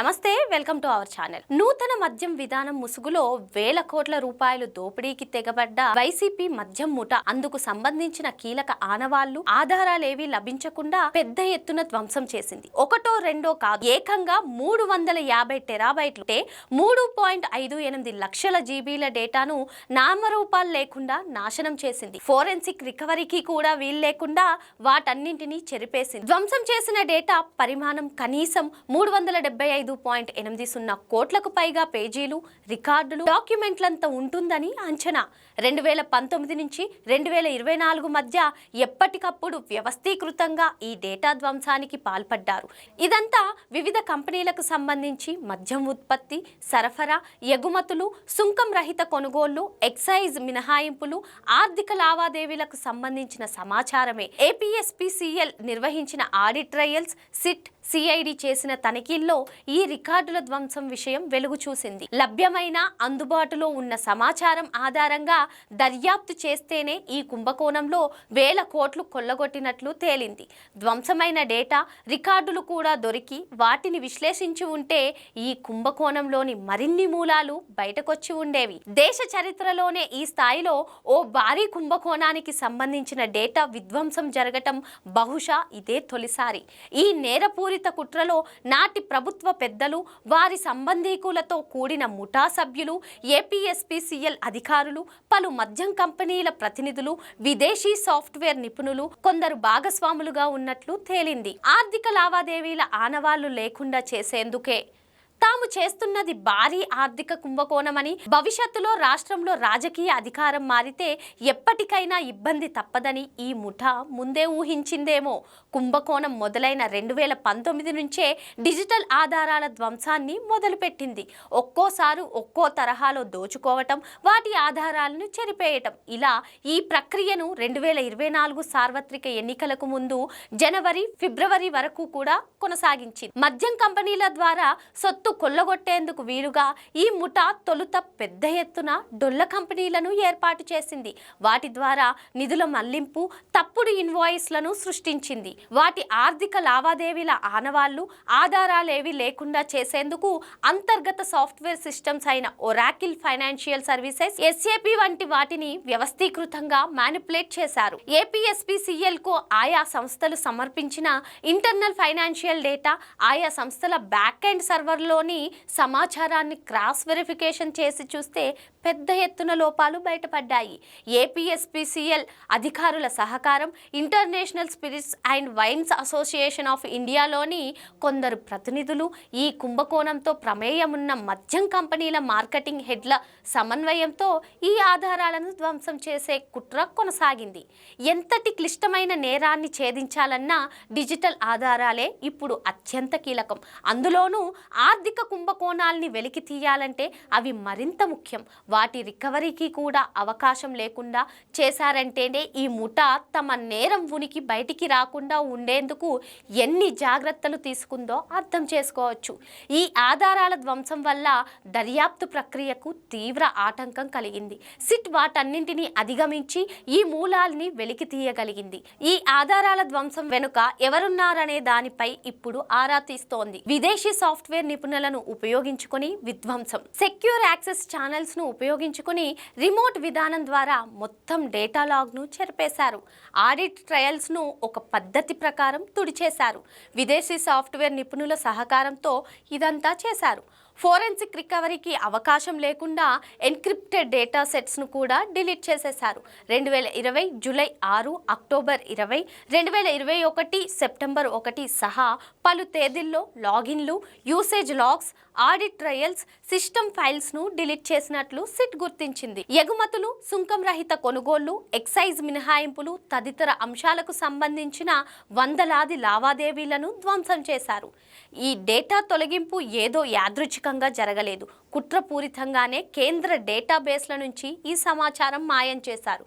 నమస్తే welcome to our channel. నూతన మద్యం విధానం ముసుగులో వేల కోట్ల రూపాయలు దోపిడీకి తెగబడ్డ వైసీపీ మద్యం ముఠ. అందుకు సంబంధించిన కీలక ఆనవాళ్ళు ఆధారాలేవి లభించకుండా పెద్ద ఎత్తున ధ్వంసం చేసింది. ఒకటో రెండో కాదు ఏకంగా మూడు వందల యాభై టెరాబైట్లు మూడు పాయింట్ ఐదు ఎనిమిది లక్షల జీబీల డేటాను నామరూపాలు లేకుండా నాశనం చేసింది. ఫోరెన్సిక్ రికవరీకి కూడా వీలు లేకుండా వాటన్నింటినీ చెరిపేసింది. ధ్వంసం చేసిన డేటా పరిమాణం కనీసం మూడు వందల డెబ్బై ఐదు పాయింట్ ఎనిమిది సున్నా కోట్లకు పైగా పేజీలు రికార్డులు డాక్యుమెంట్లంతా ఉంటుందని అంచనా. రెండు వేల పంతొమ్మిది నుంచి రెండు వేల ఇరవై నాలుగు మధ్య ఎప్పటికప్పుడు వ్యవస్థీకృతంగా ఈ డేటా ధ్వంసానికి పాల్పడ్డారు. ఇదంతా వివిధ కంపెనీలకు సంబంధించి మద్యం ఉత్పత్తి సరఫరా ఎగుమతులు సుంకం రహిత కొనుగోళ్ళు ఎక్సైజ్ మినహాయింపులు ఆర్థిక లావాదేవీలకు సంబంధించిన సమాచారమే. ఏపీఎస్పీసీఎల్ నిర్వహించిన ఆడిట్ ట్రయల్స్ సిట్ సిఐడి చేసిన తనిఖీల్లో ఈ ఈ రికార్డుల ధ్వంసం విషయం వెలుగు చూసింది. లభ్యమైన అందుబాటులో ఉన్న సమాచారం ఆధారంగా దర్యాప్తు చేస్తేనే ఈ కుంభకోణంలో వేల కోట్లు కొల్లగొట్టినట్లు తేలింది. ధ్వంసమైన డేటా రికార్డులు కూడా దొరికి వాటిని విశ్లేషించి ఉంటే ఈ కుంభకోణంలోని మరిన్ని మూలాలు బయటకొచ్చి ఉండేవి. దేశ చరిత్రలోనే ఈ స్థాయిలో ఓ భారీ కుంభకోణానికి సంబంధించిన డేటా విధ్వంసం జరగటం బహుశా ఇదే తొలిసారి. ఈ నేరపూరిత కుట్రలో నాటి ప్రభుత్వ పెద్దలు వారి సంబంధీకులతో కూడిన ముఠా సభ్యులు ఏపీఎస్పీసీఎల్ అధికారులు పలు మద్యం కంపెనీల ప్రతినిధులు విదేశీ సాఫ్ట్వేర్ నిపుణులు కొందరు భాగస్వాములుగా ఉన్నట్లు తేలింది. ఆర్థిక లావాదేవీల ఆనవాళ్ళు లేకుండా చేసేందుకే తాము చేస్తున్నది భారీ ఆర్థిక కుంభకోణమని భవిష్యత్తులో రాష్ట్రంలో రాజకీయ అధికారం మారితే ఎప్పటికైనా ఇబ్బంది తప్పదని ఈ ముఠా ముందే ఊహించిందేమో. కుంభకోణం మొదలైన రెండు వేల పంతొమ్మిది నుంచే డిజిటల్ ఆధారాల ధ్వంసాన్ని మొదలుపెట్టింది. ఒక్కోసారి ఒక్కో తరహాలో దోచుకోవటం వాటి ఆధారాలను చెరిపేయటం. ఇలా ఈ ప్రక్రియను రెండు వేల ఇరవై నాలుగు సార్వత్రిక ఎన్నికలకు ముందు జనవరి ఫిబ్రవరి వరకు కూడా కొనసాగించింది. మద్యం కంపెనీల ద్వారా సొత్తు కొల్లగొట్టేందుకు వీలుగా ఈ ముఠా తొలుత పెద్ద ఎత్తున డొల్ల కంపెనీలను ఏర్పాటు చేసింది. వాటి ద్వారా నిధుల మళ్ళింపు తప్పుడు ఇన్వాయిస్లను సృష్టించింది. వాటి ఆర్థిక లావాదేవీల ఆనవాళ్ళు ఆధారాలేవి లేకుండా చేసేందుకు అంతర్గత సాఫ్ట్వేర్ సిస్టమ్స్ అయిన ఒరాకిల్ ఫైనాన్షియల్ సర్వీసెస్ ఎస్ఏపి వంటి వాటిని వ్యవస్థీకృతంగా మ్యానిపులేట్ చేశారు. ఏపీఎస్పీసీఎల్కు ఆయా సంస్థలు సమర్పించిన ఇంటర్నల్ ఫైనాన్షియల్ డేటా ఆయా సంస్థల బ్యాక్ అండ్ సర్వర్లో సర్వర్లోని సమాచారాన్ని క్రాస్ వెరిఫికేషన్ చేసి చూస్తే పెద్ద ఎత్తున లోపాలు బయటపడ్డాయి. ఏపీఎస్పీసీఎల్ అధికారుల సహకారం international spirits and wines association of ఇండియాలోని కొందరు ప్రతినిధులు ఈ కుంభకోణంతో ప్రమేయం ఉన్న మద్యం కంపెనీల మార్కెటింగ్ హెడ్ల సమన్వయంతో ఈ ఆధారాలను ధ్వంసం చేసే కుట్ర కొనసాగింది. ఎంతటి క్లిష్టమైన నేరాన్ని ఛేదించాలన్నా డిజిటల్ ఆధారాలే ఇప్పుడు అత్యంత కీలకం. అందులోనూ ఆర్థిక ఆర్థిక కుంభకోణాల్ని వెలికి తీయాలంటే అవి మరింత ముఖ్యం. వాటి రికవరీకి కూడా అవకాశం లేకుండా చేశారంటేనే ఈ ముఠా తమ నేరం ఉనికి బయటికి రాకుండా ఉండేందుకు ఎన్ని జాగ్రత్తలు తీసుకుందో అర్థం చేసుకోవచ్చు. ఈ ఆధారాల ధ్వంసం వల్ల దర్యాప్తు ప్రక్రియకు తీవ్ర ఆటంకం కలిగింది. సిట్ వాటన్నింటినీ అధిగమించి ఈ మూలాల్ని వెలికి తీయగలిగింది. ఈ ఆధారాల ధ్వంసం వెనుక ఎవరున్నారనే దానిపై ఇప్పుడు ఆరా తీస్తోంది. విదేశీ సాఫ్ట్వేర్ నిపుణులను ఉపయోగించుకొని విధ్వంసం. సెక్యూర్ యాక్సెస్ ఛానల్స్ను ఉపయోగించుకొని రిమోట్ విధానం ద్వారా మొత్తం డేటా లాగ్ను చెరిపేశారు. ఆడిట్ ట్రయల్స్ను ఒక పద్ధతి ప్రకారం తుడిచేశారు. విదేశీ సాఫ్ట్వేర్ నిపుణుల సహకారంతో ఇదంతా చేశారు. ఫోరెన్సిక్ రికవరీకి అవకాశం లేకుండా ఎన్క్రిప్టెడ్ డేటా సెట్స్ను కూడా డిలీట్ చేసేశారు. రెండు వేల ఇరవై జూలై ఆరు అక్టోబర్ ఇరవై రెండు వేల ఇరవై ఒకటి సెప్టెంబర్ ఒకటి సహా పలు తేదీల్లో లాగిన్లు usage logs audit trails system ఫైల్స్ను delete చేసినట్లు సిట్ గుర్తించింది. ఎగుమతులు సుంకం రహిత కొనుగోళ్ళు ఎక్సైజ్ మినహాయింపులు తదితర అంశాలకు సంబంధించిన వందలాది లావాదేవీలను ధ్వంసం చేశారు. ఈ డేటా తొలగింపు ఏదో యాదృచ్ఛికంగా జరగలేదు. కుట్రపూరితంగానే కేంద్ర డేటాబేస్ల నుంచి ఈ సమాచారం మాయం చేశారు.